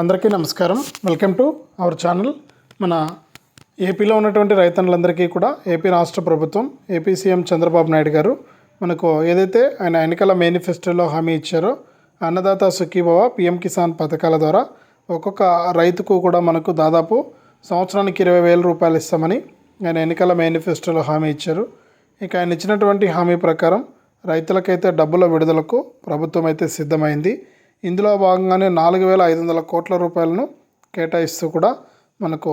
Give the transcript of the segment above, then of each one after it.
అందరికీ నమస్కారం. Welcome to our channel మన ఏపీలో ఉన్నటువంటి రైతన్నులందరికీ కూడా ఏపీ రాష్ట్ర ప్రభుత్వం ఏపీ సీఎం చంద్రబాబు నాయుడు గారు మనకు ఏదైతే ఆయన ఎన్నికల మేనిఫెస్టోలో హామీ ఇచ్చారో అన్నదాత సుఖీభవ పిఎం కిసాన్ పథకాల ద్వారా ఒక్కొక్క రైతుకు కూడా మనకు దాదాపు సంవత్సరానికి ఇరవై వేల రూపాయలు ఇస్తామని ఆయన ఎన్నికల మేనిఫెస్టోలో హామీ ఇచ్చారు. ఇక ఆయన ఇచ్చినటువంటి హామీ ప్రకారం రైతులకైతే డబ్బుల విడుదలకు ప్రభుత్వం అయితే సిద్ధమైంది. ఇందులో భాగంగానే నాలుగు వేల ఐదు వందల కోట్ల రూపాయలను కేటాయిస్తూ కూడా మనకు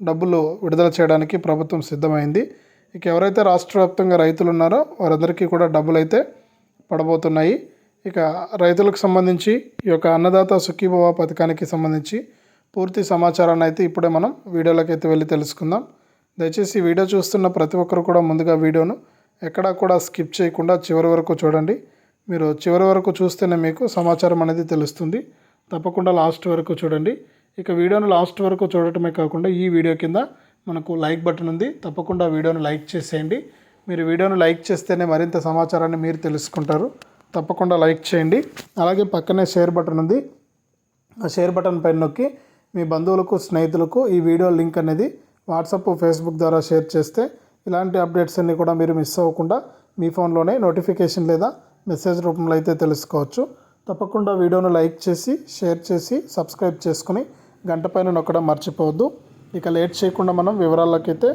డబ్బులు విడుదల చేయడానికి ప్రభుత్వం సిద్ధమైంది. ఇక ఎవరైతే రాష్ట్ర వ్యాప్తంగా రైతులు ఉన్నారో వారందరికీ కూడా డబ్బులు అయితే పడబోతున్నాయి. ఇక రైతులకు సంబంధించి ఈ యొక్క అన్నదాత సుఖీభవ పథకానికి సంబంధించి పూర్తి సమాచారాన్ని అయితే ఇప్పుడే మనం వీడియోలోకి అయితే వెళ్ళి తెలుసుకుందాం. దయచేసి వీడియో చూస్తున్న ప్రతి ఒక్కరు కూడా ముందుగా వీడియోను ఎక్కడా కూడా స్కిప్ చేయకుండా చివరి వరకు చూడండి. మీరు చివరి వరకు చూస్తేనే మీకు సమాచారం అనేది తెలుస్తుంది. తప్పకుండా లాస్ట్ వరకు చూడండి. ఇక వీడియోను లాస్ట్ వరకు చూడటమే కాకుండా ఈ వీడియో కింద మనకు లైక్ బటన్ ఉంది. తప్పకుండా వీడియోను లైక్ చేసేయండి. మీరు వీడియోను లైక్ చేస్తేనే మరింత సమాచారాన్ని మీరు తెలుసుకుంటారు. తప్పకుండా లైక్ చేయండి. అలాగే పక్కనే షేర్ బటన్ ఉంది. ఆ షేర్ బటన్ పైన నొక్కి మీ బంధువులకు స్నేహితులకు ఈ వీడియో లింక్ అనేది వాట్సాప్ ఫేస్బుక్ ద్వారా షేర్ చేస్తే ఇలాంటి అప్డేట్స్ అన్నీ కూడా మీరు మిస్ అవ్వకుండా మీ ఫోన్లోనే నోటిఫికేషన్ లేదా మెసేజ్ రూపంలో అయితే తెలుసుకోవచ్చు. తప్పకుండా వీడియోను లైక్ చేసి షేర్ చేసి సబ్స్క్రైబ్ చేసుకుని గంట పైన నొక్కడం మర్చిపోవద్దు. ఇక లేట్ చేయకుండా మనం వివరాల్లోకి అయితే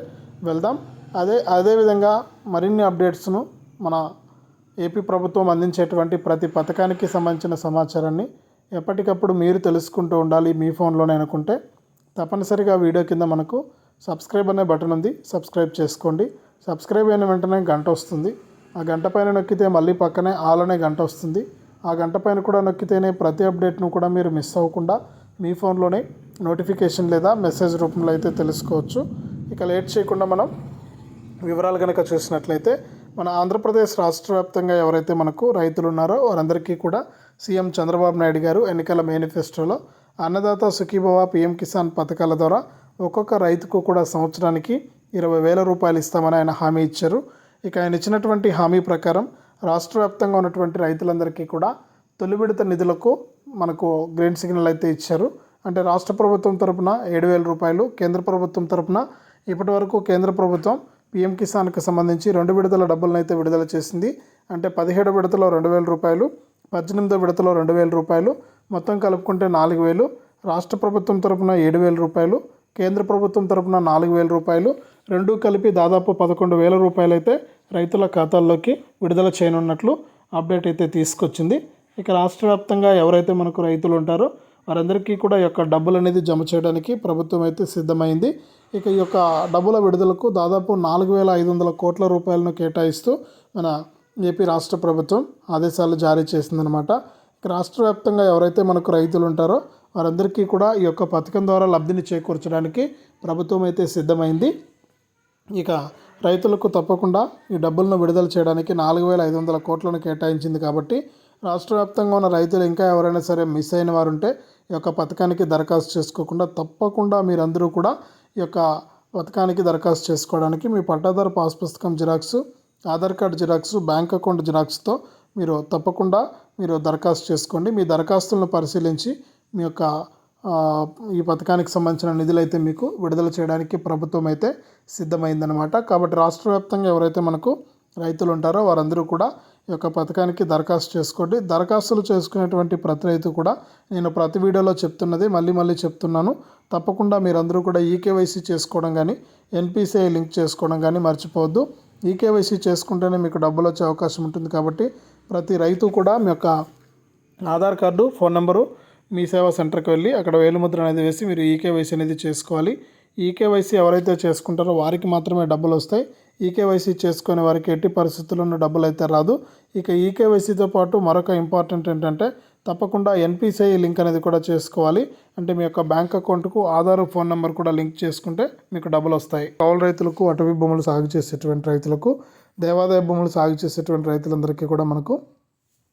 వెళ్దాం. అదే అదేవిధంగా మరిన్ని అప్డేట్స్ను మన ఏపీ ప్రభుత్వం అందించేటువంటి ప్రతి పథకానికి సంబంధించిన సమాచారాన్ని ఎప్పటికప్పుడు మీరు తెలుసుకుంటూ ఉండాలి మీ ఫోన్లోనే అనుకుంటే. తప్పనిసరిగా వీడియో కింద మనకు సబ్స్క్రైబ్ అనే బటన్ ఉంది. సబ్స్క్రైబ్ చేసుకోండి. సబ్స్క్రైబ్ అయిన వెంటనే గంట వస్తుంది. ఆ గంట పైన నొక్కితే మళ్ళీ పక్కనే ఆల్ అనే గంట వస్తుంది. ఆ గంట పైన కూడా నొక్కితేనే ప్రతి అప్డేట్ను కూడా మీరు మిస్ అవ్వకుండా మీ ఫోన్లోనే నోటిఫికేషన్ లేదా మెసేజ్ రూపంలో అయితే తెలుసుకోవచ్చు. ఇక లేట్ చేయకుండా మనం వివరాలు కనుక చూసినట్లయితే మన ఆంధ్రప్రదేశ్ రాష్ట్ర వ్యాప్తంగా ఎవరైతే మనకు రైతులు ఉన్నారో వారందరికీ కూడా సీఎం చంద్రబాబు నాయుడు గారు ఎన్నికల మేనిఫెస్టోలో అన్నదాత సుఖీభవ పిఎం కిసాన్ పథకాల ద్వారా ఒక్కొక్క రైతుకు కూడా సంవత్సరానికి ఇరవై వేల రూపాయలు ఇస్తామని ఆయన హామీ ఇచ్చారు. ఇక ఆయన ఇచ్చినటువంటి హామీ ప్రకారం రాష్ట్ర వ్యాప్తంగా ఉన్నటువంటి రైతులందరికీ కూడా తొలి విడత నిధులకు మనకు గ్రీన్ సిగ్నల్ అయితే ఇచ్చారు. అంటే రాష్ట్ర ప్రభుత్వం తరపున ఏడు వేల రూపాయలు కేంద్ర ప్రభుత్వం తరపున ఇప్పటి వరకు కేంద్ర ప్రభుత్వం పిఎం కిసాన్కి సంబంధించి రెండు విడతల డబ్బులను అయితే విడుదల చేసింది. అంటే పదిహేడు విడతలో రెండు వేల రూపాయలు పద్దెనిమిదో విడతలో రెండు వేల రూపాయలు మొత్తం కలుపుకుంటే నాలుగు వేలు. రాష్ట్ర ప్రభుత్వం తరపున ఏడు వేల రూపాయలు కేంద్ర ప్రభుత్వం తరపున నాలుగు వేల రూపాయలు రెండు కలిపి దాదాపు పదకొండు వేల రూపాయలు అయితే రైతుల ఖాతాల్లోకి విడుదల చేయనున్నట్లు అప్డేట్ అయితే తీసుకొచ్చింది. ఇక రాష్ట్ర వ్యాప్తంగా ఎవరైతే మనకు రైతులు ఉంటారో వారందరికీ కూడా ఈ యొక్క డబ్బులు అనేది జమ చేయడానికి ప్రభుత్వం అయితే సిద్ధమైంది. ఇక ఈ యొక్క డబ్బుల విడుదలకు దాదాపు నాలుగు వేల ఐదు వందల కోట్ల రూపాయలను కేటాయిస్తూ మన ఏపీ రాష్ట్ర ప్రభుత్వం ఆదేశాలు జారీ చేసిందనమాట ఇక రాష్ట్ర వ్యాప్తంగా ఎవరైతే మనకు రైతులు ఉంటారో వారందరికీ కూడా ఈ యొక్క పథకం ద్వారా లబ్ధిని చేకూర్చడానికి ప్రభుత్వం అయితే సిద్ధమైంది. ఇక రైతులకు తప్పకుండా ఈ డబ్బులను విడుదల చేయడానికి నాలుగు వేల ఐదు వందల కోట్లను కేటాయించింది కాబట్టి రాష్ట్ర వ్యాప్తంగా ఉన్న రైతులు ఇంకా ఎవరైనా సరే మిస్ అయిన వారు ఉంటే ఈ యొక్క పథకానికి దరఖాస్తు చేసుకోకుండా తప్పకుండా మీరందరూ కూడా ఈ యొక్క పథకానికి దరఖాస్తు చేసుకోవడానికి మీ పట్టాదారు పాస్ పుస్తకం xerox Aadhaar card xerox bank account జిరాక్స్తో మీరు తప్పకుండా మీరు దరఖాస్తు చేసుకోండి. మీ దరఖాస్తులను పరిశీలించి మీ యొక్క ఈ పథకానికి సంబంధించిన నిధులు అయితే మీకు విడుదల చేయడానికి ప్రభుత్వం అయితే సిద్ధమైందనమాట కాబట్టి రాష్ట్ర వ్యాప్తంగా ఎవరైతే మనకు రైతులు ఉంటారో వారందరూ కూడా ఈ యొక్క పథకానికి దరఖాస్తు చేసుకోండి. దరఖాస్తులు చేసుకునేటువంటి ప్రతి రైతు కూడా నేను ప్రతి వీడియోలో చెప్తున్నది మళ్ళీ మళ్ళీ చెప్తున్నాను. తప్పకుండా మీరందరూ కూడా ఈకేవైసీ చేసుకోవడం కానీ ఎన్పిసిఐ లింక్ చేసుకోవడం కానీ మర్చిపోవద్దు. ఈకేవైసీ చేసుకుంటేనే మీకు డబ్బులు వచ్చే అవకాశం ఉంటుంది కాబట్టి ప్రతి రైతు కూడా మీ యొక్క Aadhaar card phone number Mee Seva సెంటర్కి వెళ్ళి అక్కడ వేలుముద్ర అనేది వేసి మీరు ఈకేవైసీ అనేది చేసుకోవాలి. ఈకేవైసీ ఎవరైతే చేసుకుంటారో వారికి మాత్రమే డబ్బులు వస్తాయి. ఈకేవైసీ చేసుకునే వారికి ఎట్టి పరిస్థితుల్లోనూ డబ్బులు అయితే రాదు. ఇక ఈకేవైసీతో పాటు మరొక ఇంపార్టెంట్ ఏంటంటే తప్పకుండా ఎన్పిసిఐ లింక్ అనేది కూడా చేసుకోవాలి. అంటే మీ యొక్క బ్యాంక్ అకౌంట్కు ఆధార్ ఫోన్ నెంబర్ కూడా లింక్ చేసుకుంటే మీకు డబ్బులు వస్తాయి. కౌలు రైతులకు అటవీ భూములు సాగు చేసేటువంటి రైతులకు దేవాదాయ భూములు సాగు చేసేటువంటి రైతులందరికీ కూడా మనకు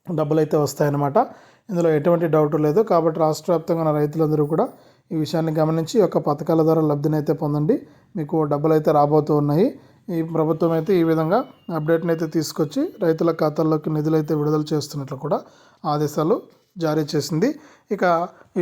డబ్బులు అయితే వస్తాయన్నమాట. ఇందులో ఎటువంటి డౌట్ లేదు. కాబట్టి రాష్ట్ర వ్యాప్తంగా ఉన్న రైతులందరూ కూడా ఈ విషయాన్ని గమనించి యొక్క పథకాల ద్వారా లబ్ధిని అయితే పొందండి. మీకు డబ్బులు అయితే రాబోతూ ఉన్నాయి. ఈ ప్రభుత్వం అయితే ఈ విధంగా అప్డేట్ని అయితే తీసుకొచ్చి రైతుల ఖాతాల్లోకి నిధులు అయితే విడుదల చేస్తున్నట్లు కూడా ఆదేశాలు జారీ చేసింది. ఇక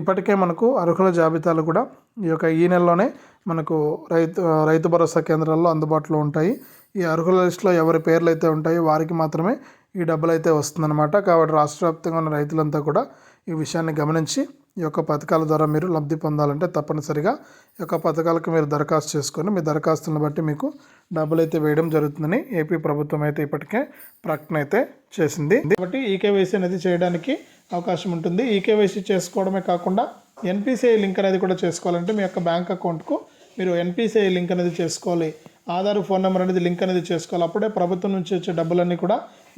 ఇప్పటికే మనకు అర్హుల జాబితాలు కూడా ఈ యొక్క ఈ నెలలోనే మనకు రైతు రైతు భరోసా కేంద్రాల్లో అందుబాటులో ఉంటాయి. ఈ అర్హుల లిస్టులో ఎవరి పేర్లు అయితే ఉంటాయో వారికి మాత్రమే ఈ డబ్బులు అయితే వస్తుందన్నమాట. కాబట్టి రాష్ట్ర వ్యాప్తంగా ఉన్న రైతులంతా కూడా ఈ విషయాన్ని గమనించి ఈ యొక్క పథకాల ద్వారా మీరు లబ్ధి పొందాలంటే తప్పనిసరిగా ఈ యొక్క పథకాలకు మీరు దరఖాస్తు చేసుకొని మీ దరఖాస్తులను బట్టి మీకు డబ్బులు అయితే వేయడం జరుగుతుందని ఏపీ ప్రభుత్వం అయితే ఇప్పటికే ప్రకటన అయితే చేసింది. కాబట్టి ఈకేవైసీ అనేది చేయడానికి అవకాశం ఉంటుంది. ఈకేవైసీ చేసుకోవడమే కాకుండా ఎన్పిసిఐ లింక్ అనేది కూడా చేసుకోవాలంటే మీ యొక్క బ్యాంక్ అకౌంట్కు మీరు ఎన్పిసిఐ లింక్ అనేది చేసుకోవాలి. ఆధార్ ఫోన్ నెంబర్ అనేది లింక్ అనేది చేసుకోవాలి. అప్పుడే ప్రభుత్వం నుంచి వచ్చే డబ్బులన్నీ కూడా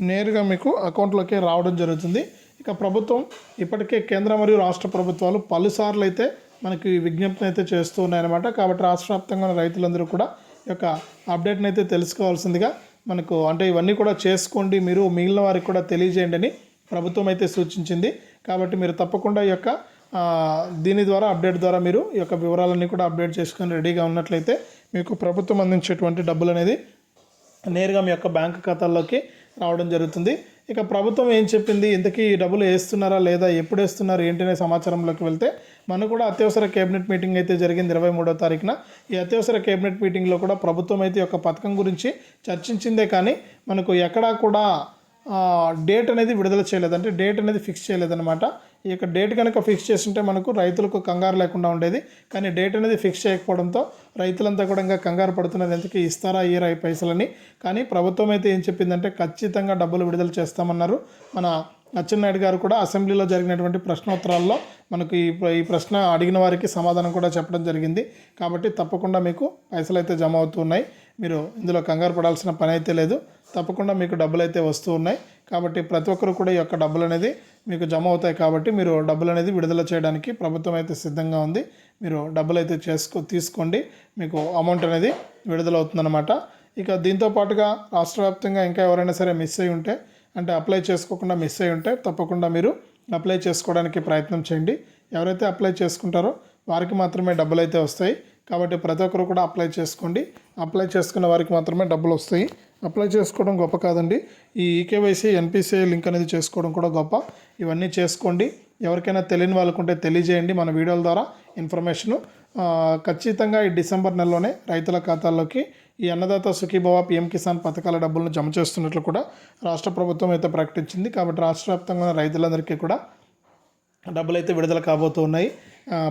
నేరుగా మీకు అకౌంట్లోకి రావడం జరుగుతుంది. ఇక ప్రభుత్వం ఇప్పటికే కేంద్ర మరియు రాష్ట్ర ప్రభుత్వాలు పలుసార్లు అయితే మనకి విజ్ఞప్తిని అయితే చేస్తూ ఉన్నాయన్నమాట. కాబట్టి రాష్ట్ర వ్యాప్తంగా ఉన్న రైతులందరూ కూడా ఈ యొక్క అప్డేట్ని అయితే తెలుసుకోవాల్సిందిగా మనకు అంటే ఇవన్నీ కూడా చేసుకోండి మీరు మిగిలిన వారికి కూడా తెలియజేయండి అని ప్రభుత్వం అయితే సూచించింది. కాబట్టి మీరు తప్పకుండా ఈ యొక్క దీని ద్వారా అప్డేట్ ద్వారా మీరు ఈ యొక్క వివరాలన్నీ కూడా అప్డేట్ చేసుకొని రెడీగా ఉన్నట్లయితే మీకు ప్రభుత్వం అందించేటువంటి డబ్బులు అనేది నేరుగా మీ యొక్క బ్యాంక్ ఖాతాల్లోకి రావడం జరుగుతుంది. ఇక ప్రభుత్వం ఏం చెప్పింది? ఇంతకీ డబ్బులు వేస్తున్నారా లేదా? ఎప్పుడు వేస్తున్నారు? ఏంటనే సమాచారంలోకి వెళ్తే మనకు కూడా అత్యవసర కేబినెట్ మీటింగ్ అయితే జరిగింది ఇరవై మూడో తారీఖున. ఈ అత్యవసర కేబినెట్ మీటింగ్లో కూడా ప్రభుత్వం అయితే ఒక పథకం గురించి చర్చించిందే కానీ మనకు ఎక్కడా కూడా డేట్ అనేది విడుదల చేయలేదంటే డేట్ అనేది ఫిక్స్ చేయలేదన్నమాట. ఈ యొక్క డేట్ కనుక ఫిక్స్ చేస్తుంటే మనకు రైతులకు కంగారు లేకుండా ఉండేది. కానీ డేట్ అనేది ఫిక్స్ చేయకపోవడంతో రైతులంతా కూడా ఇంకా కంగారు పడుతున్నారు. ఎందుకు ఇస్తారా ఇయర్ ఈ పైసలని కానీ ప్రభుత్వం అయితే ఏం చెప్పిందంటే ఖచ్చితంగా డబ్బులు విడుదల చేస్తామన్నారు. మన అచ్చెన్నాయుడు గారు కూడా అసెంబ్లీలో జరిగినటువంటి ప్రశ్నోత్తరాల్లో మనకు ఈ ప్ర- ఈ ప్రశ్న అడిగిన వారికి సమాధానం కూడా చెప్పడం జరిగింది. కాబట్టి తప్పకుండా మీకు పైసలు అయితే జమ అవుతున్నాయి మీరు ఇందులో కంగారు పడాల్సిన పని అయితే లేదు. తప్పకుండా మీకు డబ్బులు అయితే వస్తూ ఉన్నాయి. కాబట్టి ప్రతి ఒక్కరు కూడా ఈ యొక్క డబ్బులు అనేది మీకు జమ అవుతాయి కాబట్టి మీరు డబ్బులు అనేది విడుదల చేయడానికి ప్రభుత్వం అయితే సిద్ధంగా ఉంది. మీరు డబ్బులు అయితే చేసుకో తీసుకోండి. మీకు అమౌంట్ అనేది విడుదలవుతుందన్నమాట ఇక దీంతో పాటుగా రాష్ట్ర వ్యాప్తంగా ఇంకా ఎవరైనా సరే మిస్ అయి ఉంటే అంటే అప్లై చేసుకోకుండా మిస్ అయి ఉంటే తప్పకుండా మీరు అప్లై చేసుకోవడానికి ప్రయత్నం చేయండి. ఎవరైతే అప్లై చేసుకుంటారో వారికి మాత్రమే డబ్బులు అయితే వస్తాయి. కాబట్టి ప్రతి ఒక్కరు కూడా అప్లై చేసుకోండి. అప్లై చేసుకున్న వారికి మాత్రమే డబ్బులు వస్తాయి. అప్లై చేసుకోవడం గొప్ప కాదండి. ఈ ఈకేవైసీ ఎన్పిసిఐ లింక్ అనేది చేసుకోవడం కూడా గొప్ప. ఇవన్నీ చేసుకోండి. ఎవరికైనా తెలియని వాళ్ళకుంటే తెలియజేయండి మన వీడియోల ద్వారా. ఇన్ఫర్మేషను ఖచ్చితంగా ఈ డిసెంబర్ నెలలోనే రైతుల ఖాతాల్లోకి ఈ అన్నదాత సుఖీభవ పిఎం కిసాన్ పథకాల డబ్బులను జమ చేస్తున్నట్లు కూడా రాష్ట్ర ప్రభుత్వం అయితే ప్రకటించింది. కాబట్టి రాష్ట్ర వ్యాప్తంగా ఉన్న రైతులందరికీ కూడా డబ్బులు అయితే విడుదల కాబోతూ ఉన్నాయి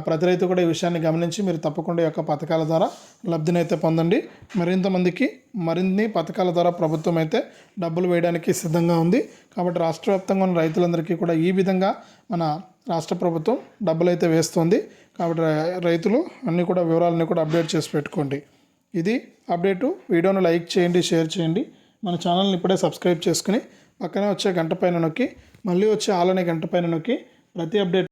ప్రతి రైతు కూడా ఈ విషయాన్ని గమనించి మీరు తప్పకుండా యొక్క పథకాల ద్వారా లబ్ధిని అయితే పొందండి మరింతమందికి మరిన్ని పథకాల ద్వారా ప్రభుత్వం అయితే డబ్బులు వేయడానికి సిద్ధంగా ఉంది. కాబట్టి రాష్ట్ర వ్యాప్తంగా ఉన్న రైతులందరికీ కూడా ఈ విధంగా మన రాష్ట్ర ప్రభుత్వం డబ్బులు అయితే వేస్తుంది. కాబట్టి రైతులు అన్నీ కూడా వివరాలన్నీ కూడా అప్డేట్ చేసి పెట్టుకోండి. ఇది అప్డేటు. వీడియోను లైక్ చేయండి షేర్ చేయండి. మన ఛానల్ని ఇప్పుడే సబ్స్క్రైబ్ చేసుకుని పక్కనే వచ్చే గంట పైన నొక్కి మళ్ళీ వచ్చే ఆలనే గంట పైన నొక్కి ప్రతి అప్డేట్